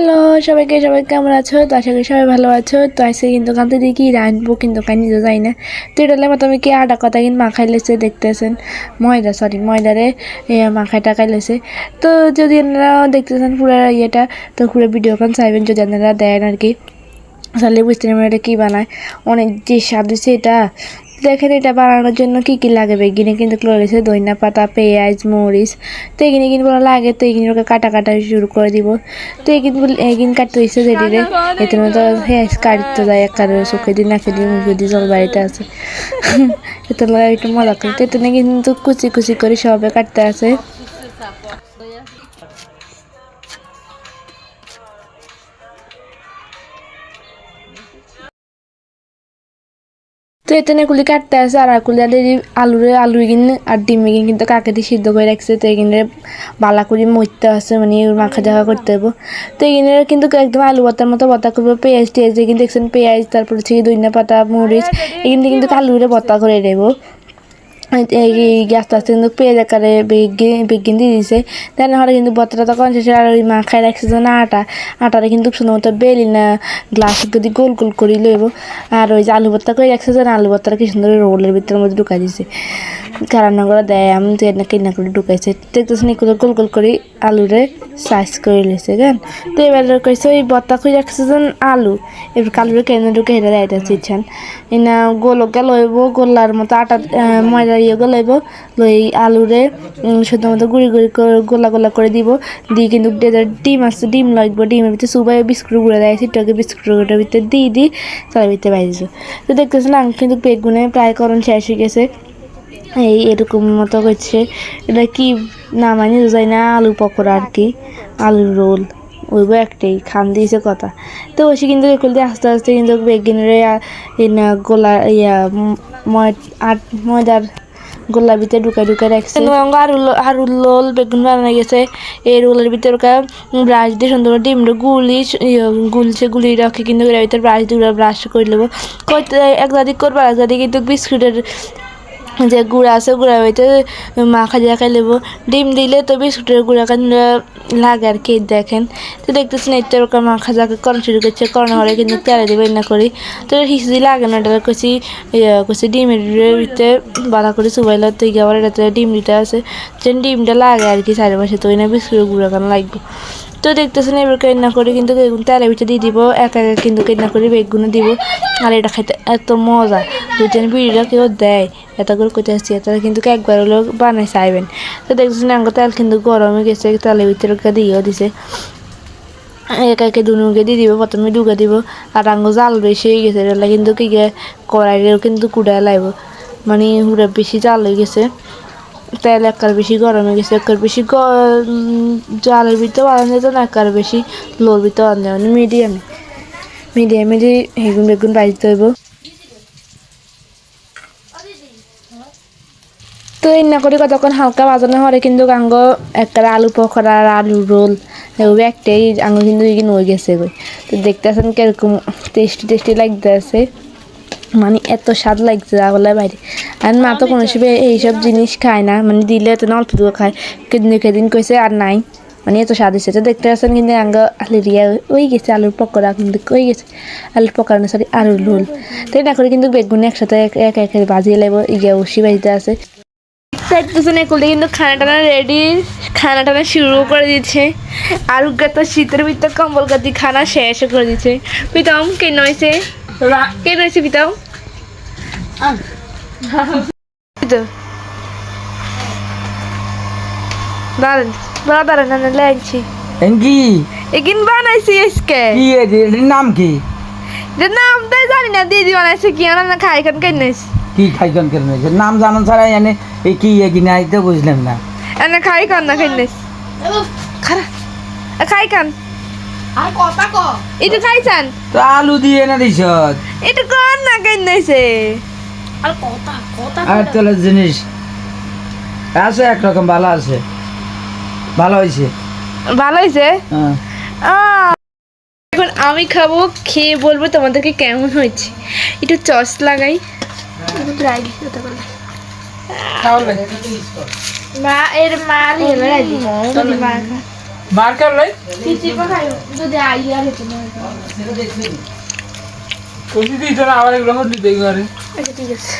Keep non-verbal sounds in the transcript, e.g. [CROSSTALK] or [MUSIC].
Hello, সবাইকে, সবাই কেমন আছো? তো আশা করি সবাই ভালো আছো। তো আজকে কিন্তু কান্তে দেখি রানবো কিন্তু কাই নিজে যাই না। তো এটা লাগে তুমি কি আটা কথা কিন্তু মাখাই লেছে, দেখতেছেন? ময়দা সরি ময়দারে মাখাই টাকাই লেছে। তো যদি আপনারা দেখতেছেন পুরো ইয়েটা, তো পুরো ভিডিওখান চাইবেন যদি আপনারা দেন আর কি। তাহলে বুঝতে পারবেন এটা কী বানায়। অনেক যে স্বাদ এটা। দেখেন এটা বানানোর জন্য কি কি লাগে? বেগিনে কিন্তু রয়েছে দইনা পাতা, পেঁয়াজ, মরিচ। তো এগিনে কিন্তু লাগে, তো এগিনে কাটা কাটা শুরু করে দিব। তো এগিন এগিন কাটতে হয়েছে যেটিরে এতে মতো হ্যাঁ কাটতে যায় এক কারণে চোখে দিয়ে, নাকে দিয়ে, মুখে দিয়ে, জল বাড়িতে আছে। [LAUGHS] এতে লাগে একটু মজা করে। তো এতে কিন্তু কুচি কুচি করে সবে কাটতে আছে। তো এখানে কুলি কাটতে আছে, আর কুলি আর আলুরে আলু কিন আর ডিম কিন কিন্তু কাকে দিয়ে সিদ্ধ করে রাখছে, তো এখানে বালা করে মরতে আছে মানে মাখা জাখা করতে হবে তো এখানে কিন্তু একদম আলু বতার মতো বতা করব পেঁয়াজ টেয়াজ কিন্তু দেখছেন, পেঁয়াজ, তারপর হচ্ছে ধনিয়া পাতা, মরিচ এখানে কিন্তু আলুরে বতা করে দেবো এই গ্যাসটা কিন্তু পেঁয়াজ আকারে বেগিন দিয়ে দিছে দেন কিন্তু শেষে আর ওই মাখায় রাখছে যে না আটা আটাটা কিন্তু সুন্দর মতো গ্লাস যদি গোল গোল করে লইব আর ওই যে আলু ভর্তা করে রাখছে যে আলু ভর্তাটা কি সুন্দর রোলের ভিতরের মধ্যে ঢুকাই দিছে রান্না করে দেয়, আমি তো এনে কিনা করে ঢুকাইছে। দেখতেছেন এগুলো গোল গোল করে আলুরে সাইজ করে লেছে কেন তো এবার কইছে ওই বত্তা করে রাখছে যেন আলু। এবার কালুরে কেনে ঢুকে হেঁটে দেয় চিচ্ছেন এনা গোলকে লইব গোলার মতো আটা ময়দা ইয়ে গলাইব লই আলুরে শুধু মতো গুড়ি গুড়ি করে গোলা গোলা করে দিব। দিয়ে কিন্তু ডিম আছে, ডিম লাগবো ডিমের ভিতরে সুবাই বিস্কুট গুঁড়ো দেয় সেটাকে বিস্কুট গুঁড়োটার ভিতরে দিয়ে দিই তার ভিতরে বাইরেছে তো দেখতেছেন আমি কিন্তু বেগুনে প্রায় করণ শেষ হয়ে গেছে। এই এরকম মতো করছে। এটা কি না মানে যায় না আলু পকোড়া আর কি আলুর রোল ওইব একটাই খান দিয়েছে কথা। তো ওসে কিন্তু দিয়ে আস্তে আস্তে কিন্তু বেগিনের গোলা ইয়া আট ময়দার গোলার ভিতরে ঢুকাই ঢুকাই রাখছে। আর আরু লোল বেগুন বানানো গেছে। এই রোলের ভিতরে ব্রাশ দিয়ে সুন্দর করে ডিমটা গুলি ইয়ে, গুলছে গুলি রাখি কিন্তু এর ভিতরে ব্রাশ দিয়ে ব্রাশ করে নেব। এক দাদি করব এক দাদি কিন্তু বিস্কুটের যে গুঁড়া আছে, গুঁড়া হইতে মাখা দিয়ে খাই লেবো ডিম দিলে তো বিস্কুটের গুঁড়া খান লাগে আর কি, দেখেন। তো দেখতেছেন এটা ওরকম মাখা যাকে করা শুরু করছে করোনা হলে কিন্তু তেলে দিবে না করি। তো হিসি লাগে না এটা কছি ইয়ে কছি ডিমের ভিতরে বাধা করে চুবাইল তো আবার এটাতে ডিম দিতে আছে। ডিমটা লাগে আর কি চারিপাশে, তো ওই না বিস্কুটের গুঁড়া খান লাগবে। তো দেখতেছেন, এবার কেন্না করে কিন্তু বেগুন তেলের ভিতরে দিয়ে দিব। একা একা কিন্তু কেন্না করে বেগুনে দিব। আর এটা খাইতে এত মজা। দুজন বিড়িটা কেউ দেয়। এত করে কোথায় আসছি তারা কিন্তু একবার হলেও বানাই চাইবেন তো দেখতেছেন, আঙ্গ তেল কিন্তু গরমে গেছে। তেলের ভিতরে দিয়েও দিছে। একা একে দুনুকে দিয়ে দিব, প্রথমে ডুকে দিব। আর আঙ্গ জাল বেশি হয়ে গেছে, এটা কিন্তু কি গে কড়াইয়েও কিন্তু কুড়ায় লাগব মানে হুড়ে বেশি জাল হয়ে গেছে। তেল একার বেশি গরম হয়ে গেছে একার বেশি জালের ভিতরে বানানো যেত না একার বেশি লোর ভিতরে বানানো মানে মিডিয়ামে মিডিয়ামে দিয়ে হেগুন বেগুন বাজতে হইব। তো এই না করে কতক্ষণ হালকা বাজানো হরে কিন্তু গাঙ্গ একটা আলু পকোড়া আর আলু রোল, এগুলো একটাই আঙ্গ কিন্তু হয়ে গেছে গই তো দেখতেছেন কীরকম টেস্টি টেস্টি লাগতে আছে মানে এত স্বাদ লাগছে বলে বাইরে। আর মা তো কোনো সময় এইসব জিনিস খায় না মানে দিলে তো না অল্প দুটো খায়। কিন্তু কেদিন কইছে আর নাই মানে এত স্বাদ হয়েছে তো দেখতে পাচ্ছেন কিন্তু আঙ্গ আলু রিয়া ওই গেছে, আলুর পকোড়া কিন্তু ওই গেছে। আলুর পকোড়া না সরি আলুর রোল। তো এটা করে কিন্তু বেগুন একসাথে এক- এক বাজিয়ে লাগবো ইয়ে উসি বাজিতে আছে। দেখতেছেন এগুলো কিন্তু খানা টানা রেডি খানা টানা শুরু করে দিচ্ছে আর তো শীতের ভিতরে কম্বল গাদি খানা শেষ করে দিচ্ছে প্রীতম কে নয়েছে কে প্রীতম প্রীতম। দাঁড়ান বড় দাঁড়ান না লাগছি কি এগিন বানাইছি আজকে কি এটির নাম কি এটার নাম তাই জানি না দিদি বানাইছে কি না খাই খান কেন কি খাইকন কেন হয়েছে নাম জানান ছাড়া এনে এই কি এগি নাই তো বুঝলাম না এনে খাই খান না কেন খারা খাই খান আর কথা ক। এটা খাইছান? তো আলু দিয়ে না দিছ? এটা কর না কেন নইছে আর কথা কথা আর তোলা জিনিস। আছে একরকম ভালো আছে। ভালো হয়েছে ভালো হয়েছে হ্যাঁ। আহ, এখন আমি খাব খেয়ে বলব তোমাদেরকে কেমন হয়েছে। একটু চস লাগাই। মা এর মা মার্কার লাই? কষি দিই তোরা আবার হতে দেখবে আরে। আচ্ছা ঠিক আছে।